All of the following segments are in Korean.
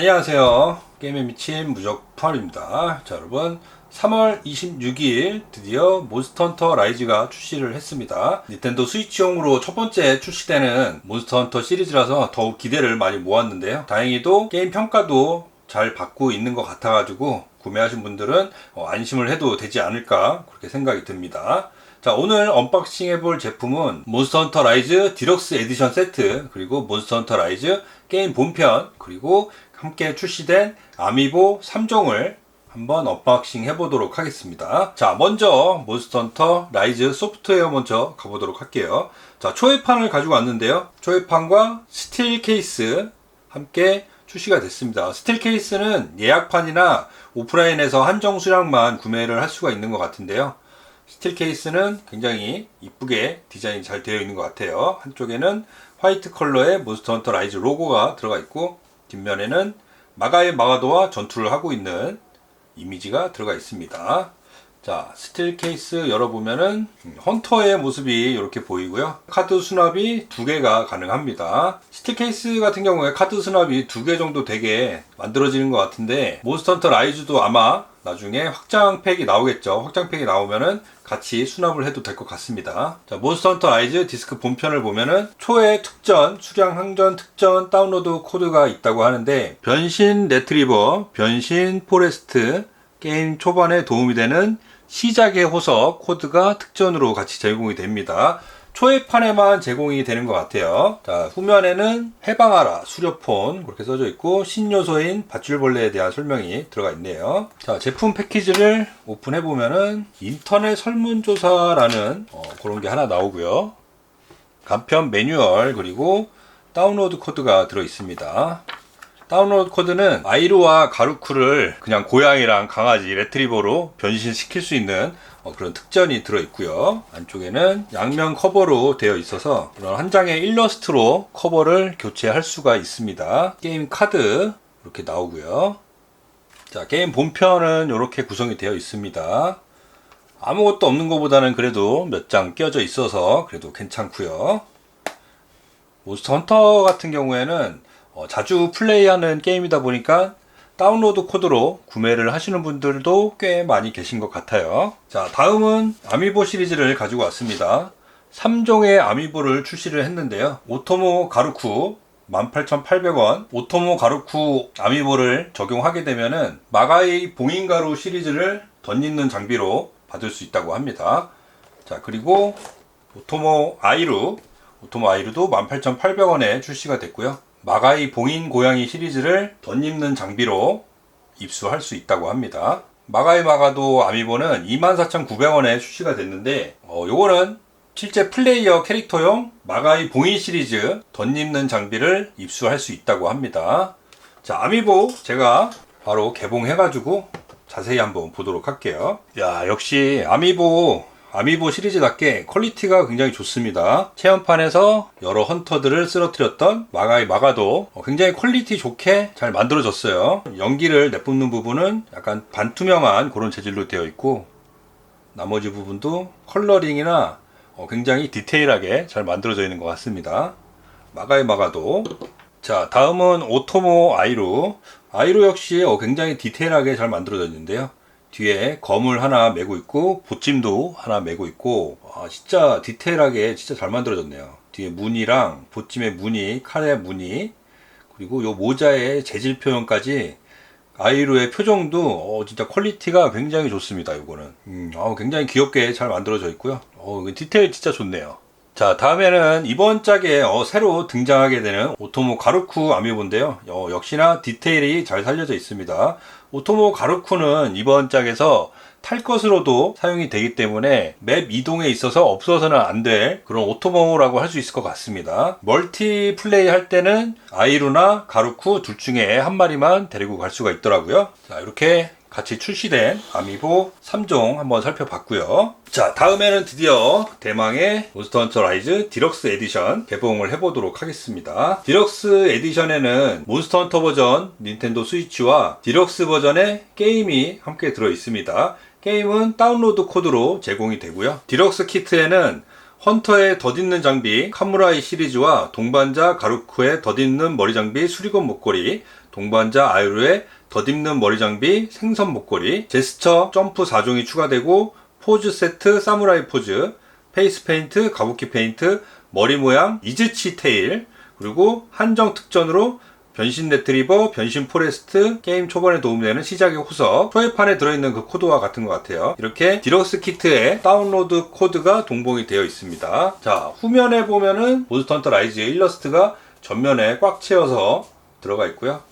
안녕하세요. 게임에 미친 무적팔입니다. 자, 여러분. 3월 26일 드디어 몬스터헌터 라이즈가 출시를 했습니다. 닌텐도 스위치용으로 첫 번째 출시되는 몬스터헌터 시리즈라서 더욱 기대를 많이 모았는데요. 다행히도 게임 평가도 잘 받고 있는 것 같아가지고 구매하신 분들은 어, 안심을 해도 되지 않을까 그렇게 생각이 듭니다. 자, 오늘 언박싱 해볼 제품은 몬스터 헌터 라이즈 디럭스 에디션 세트, 그리고 몬스터 헌터 라이즈 게임 본편, 그리고 함께 출시된 아미보 3종을 한번 언박싱 해보도록 하겠습니다. 자, 먼저 몬스터 헌터 라이즈 소프트웨어 먼저 가보도록 할게요. 자, 초회판을 가지고 왔는데요. 초회판과 스틸 케이스 함께 출시가 됐습니다. 스틸 케이스는 예약판이나 오프라인에서 한정 수량만 구매를 할 수가 있는 것 같은데요. 스틸 케이스는 굉장히 이쁘게 디자인이 잘 되어 있는 것 같아요. 한쪽에는 화이트 컬러의 몬스터 헌터 라이즈 로고가 들어가 있고 뒷면에는 마가의 마가도와 전투를 하고 있는 이미지가 들어가 있습니다. 자, 스틸 케이스 열어보면은 헌터의 모습이 이렇게 보이고요. 카드 수납이 두 개가 가능합니다. 스틸 케이스 같은 경우에 카드 수납이 두 개 정도 되게 만들어지는 것 같은데 몬스터 헌터 라이즈도 아마 나중에 확장팩이 나오겠죠. 확장팩이 나오면은 같이 수납을 해도 될 것 같습니다. 자, 몬스터 헌터 라이즈 디스크 본편을 보면은 초회 특전, 수량 항전 특전 다운로드 코드가 있다고 하는데 변신 레트리버, 변신 포레스트, 게임 초반에 도움이 되는 시작의 호석 코드가 특전으로 같이 제공이 됩니다. 초회판에만 제공이 되는 것 같아요. 자, 후면에는 해방하라 수료폰 그렇게 써져 있고 신요소인 밧줄벌레에 대한 설명이 들어가 있네요. 자, 제품 패키지를 오픈해 보면은 인터넷 설문조사라는 어, 그런 게 하나 나오고요. 간편 매뉴얼 그리고 다운로드 코드가 들어 있습니다. 다운로드 코드는 아이루와 가루쿠를 그냥 고양이랑 강아지 레트리버로 변신시킬 수 있는 어, 그런 특전이 들어 있고요. 안쪽에는 양면 커버로 되어 있어서 이런 한 장의 일러스트로 커버를 교체할 수가 있습니다. 게임 카드 이렇게 나오고요. 자, 게임 본편은 이렇게 구성이 되어 있습니다. 아무것도 없는 것보다는 그래도 몇장 끼어져 있어서 그래도 괜찮고요. 몬스터 헌터 같은 경우에는 어, 자주 플레이하는 게임이다 보니까 다운로드 코드로 구매를 하시는 분들도 꽤 많이 계신 것 같아요. 자, 다음은 아미보 시리즈를 가지고 왔습니다. 3종의 아미보를 출시를 했는데요. 오토모 가루쿠 18,800원 오토모 가루쿠 아미보를 적용하게 되면은 마가이 봉인가루 시리즈를 덧입는 장비로 받을 수 있다고 합니다. 자, 그리고 오토모 아이루 오토모 아이루도 18,800원에 출시가 됐고요. 마가이 봉인 고양이 시리즈를 덧입는 장비로 입수할 수 있다고 합니다. 마가이 마가도 아미보는 24,900원에 출시가 됐는데 어, 요거는 실제 플레이어 캐릭터용 마가이 봉인 시리즈 덧입는 장비를 입수할 수 있다고 합니다. 자, 아미보 제가 바로 개봉해가지고 자세히 한번 보도록 할게요. 야, 역시 아미보 아미보 시리즈답게 퀄리티가 굉장히 좋습니다. 체험판에서 여러 헌터들을 쓰러뜨렸던 마가이 마가도 굉장히 퀄리티 좋게 잘 만들어졌어요. 연기를 내뿜는 부분은 약간 반투명한 그런 재질로 되어 있고 나머지 부분도 컬러링이나 어, 굉장히 디테일하게 잘 만들어져 있는 것 같습니다. 마가이 마가도 자 다음은 오토모 아이루 아이루 역시 어, 굉장히 디테일하게 잘 만들어져 있는데요. 뒤에 검을 하나 메고 있고 보찜도 하나 메고 있고 아, 진짜 디테일하게 진짜 잘 만들어졌네요. 뒤에 무늬랑 보찜의 무늬, 칼의 무늬 그리고 요 모자의 재질 표현까지 아이루의 표정도 어, 진짜 퀄리티가 굉장히 좋습니다. 이거는 음, 어, 굉장히 귀엽게 잘 만들어져 있고요. 어, 디테일 진짜 좋네요. 자 다음에는 이번 짝에 어, 새로 등장하게 되는 오토모 가루쿠 아미보인데요 어, 역시나 디테일이 잘 살려져 있습니다 오토모 가루쿠는 이번 짝에서 탈 것으로도 사용이 되기 때문에 맵 이동에 있어서 없어서는 안 될 그런 오토모라고 할 수 있을 것 같습니다. 멀티 플레이 할 때는 아이루나 가루쿠 둘 중에 한 마리만 데리고 갈 수가 있더라고요. 자 이렇게 같이 출시된 아미보 3종 한번 살펴봤고요. 자, 다음에는 드디어 대망의 몬스터 헌터 라이즈 디럭스 에디션 개봉을 해보도록 하겠습니다. 디럭스 에디션에는 몬스터 헌터 버전 닌텐도 스위치와 디럭스 버전의 게임이 함께 들어 있습니다. 게임은 다운로드 코드로 제공이 되고요. 디럭스 키트에는 헌터의 덧입는 장비 카무라이 시리즈와 동반자 가루쿠의 덧입는 머리 장비 수리건 목걸이 동반자 아이루의 덧입는 머리 장비, 생선 목걸이, 제스처 점프 4종이 추가되고 포즈 세트, 사무라이 포즈, 페이스 페인트, 가부키 페인트, 머리 모양, 이즈치 테일, 그리고 한정 특전으로 변신 레트리버, 변신 포레스트, 게임 초반에 도움되는 시작의 호석, 초회판에 들어있는 그 코드와 같은 것 같아요. 이렇게 디럭스 키트에 다운로드 코드가 동봉이 되어 있습니다. 자, 후면에 보면은 몬스터 헌터 라이즈의 일러스트가 전면에 꽉 채워서 들어가 있고요.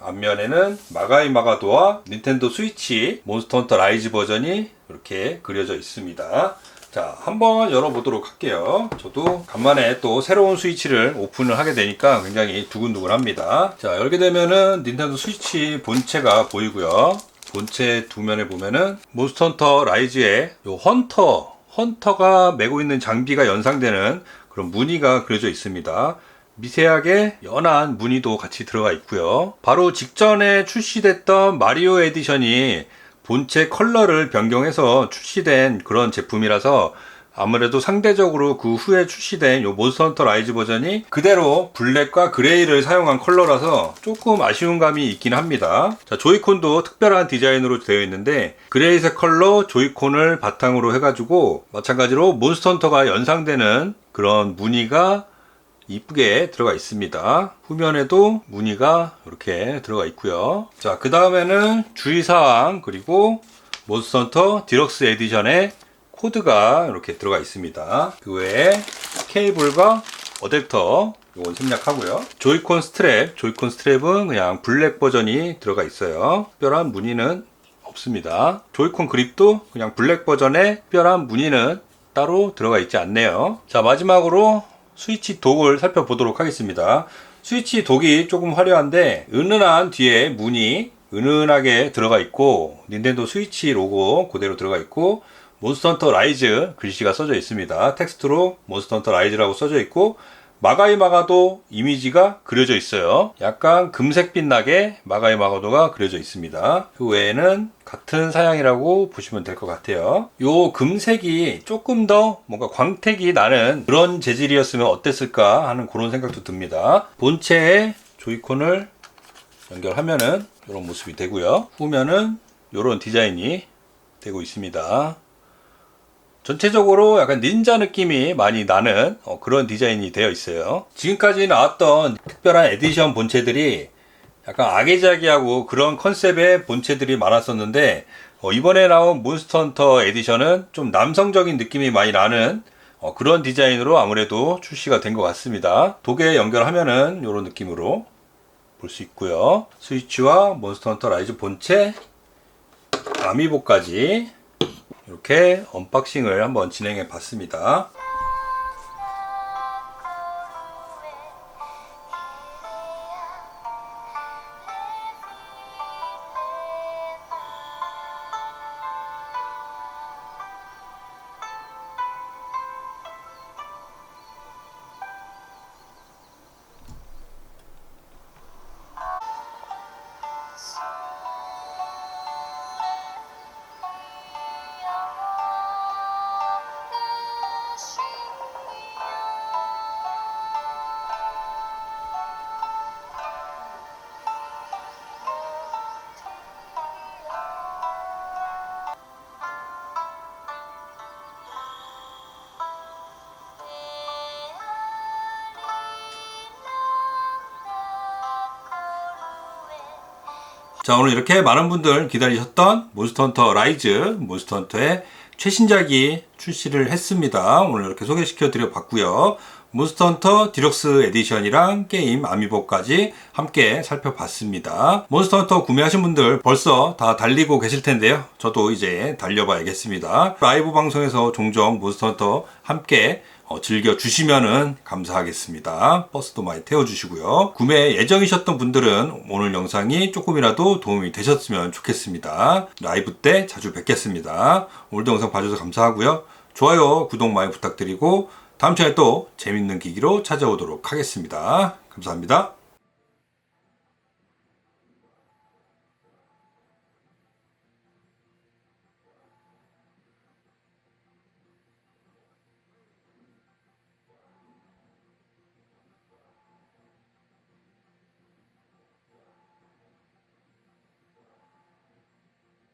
앞면에는 마가이 마가도와 닌텐도 스위치 몬스터 헌터 라이즈 버전이 이렇게 그려져 있습니다. 자, 한번 열어보도록 할게요. 저도 간만에 또 새로운 스위치를 오픈을 하게 되니까 굉장히 두근두근 합니다. 자, 열게 되면은 닌텐도 스위치 본체가 보이고요. 본체 두 면에 보면은 몬스터 헌터 라이즈의 요 헌터, 헌터가 메고 있는 장비가 연상되는 그런 무늬가 그려져 있습니다. 미세하게 연한 무늬도 같이 들어가 있고요. 바로 직전에 출시됐던 마리오 에디션이 본체 컬러를 변경해서 출시된 그런 제품이라서 아무래도 상대적으로 그 후에 출시된 요 몬스터 헌터 라이즈 버전이 그대로 블랙과 그레이를 사용한 컬러라서 조금 아쉬운 감이 있긴 합니다. 자, 조이콘도 특별한 디자인으로 되어 있는데 그레이색 컬러 조이콘을 바탕으로 해가지고 마찬가지로 몬스터 헌터가 연상되는 그런 무늬가 이쁘게 들어가 있습니다. 후면에도 무늬가 이렇게 들어가 있고요. 자, 그 다음에는 주의사항 그리고 몬스터헌터 디럭스 에디션의 코드가 이렇게 들어가 있습니다. 그 외에 케이블과 어댑터 이건 생략하고요. 조이콘 스트랩, 조이콘 스트랩은 그냥 블랙 버전이 들어가 있어요. 특별한 무늬는 없습니다. 조이콘 그립도 그냥 블랙 버전에 특별한 무늬는 따로 들어가 있지 않네요. 자, 마지막으로 스위치 독을 살펴보도록 하겠습니다. 스위치 독이 조금 화려한데 은은한 뒤에 문이 은은하게 들어가 있고 닌텐도 스위치 로고 그대로 들어가 있고 몬스터 헌터 라이즈 글씨가 써져 있습니다. 텍스트로 몬스터 헌터 라이즈라고 써져 있고 마가이 마가도 이미지가 그려져 있어요. 약간 금색 빛 나게 마가이 마가도가 그려져 있습니다. 그 외에는 같은 사양이라고 보시면 될 것 같아요. 요 금색이 조금 더 뭔가 광택이 나는 그런 재질이었으면 어땠을까 하는 그런 생각도 듭니다. 본체에 조이콘을 연결하면은 이런 모습이 되고요. 후면은 이런 디자인이 되고 있습니다. 전체적으로 약간 닌자 느낌이 많이 나는 어, 그런 디자인이 되어 있어요. 지금까지 나왔던 특별한 에디션 본체들이 약간 아기자기하고 그런 컨셉의 본체들이 많았었는데 어, 이번에 나온 몬스터 헌터 에디션은 좀 남성적인 느낌이 많이 나는 어, 그런 디자인으로 아무래도 출시가 된 것 같습니다. 독에 연결하면은 이런 느낌으로 볼 수 있고요. 스위치와 몬스터 헌터 라이즈 본체, 아미보까지 이렇게 언박싱을 한번 진행해 봤습니다. 자 오늘 이렇게 많은 분들 기다리셨던 몬스터 헌터 라이즈 몬스터 헌터의 최신작이 출시를 했습니다. 오늘 이렇게 소개시켜 드려 봤고요. 몬스터 헌터 디럭스 에디션이랑 게임 아미보까지 함께 살펴봤습니다. 몬스터 헌터 구매하신 분들 벌써 다 달리고 계실 텐데요. 저도 이제 달려봐야겠습니다. 라이브 방송에서 종종 몬스터 헌터 함께 어, 즐겨 주시면은 감사하겠습니다. 버스도 많이 태워주시고요. 구매 예정이셨던 분들은 오늘 영상이 조금이라도 도움이 되셨으면 좋겠습니다. 라이브 때 자주 뵙겠습니다. 오늘도 영상 봐주셔서 감사하고요. 좋아요, 구독 많이 부탁드리고 다음 주에 또 재밌는 기기로 찾아오도록 하겠습니다. 감사합니다.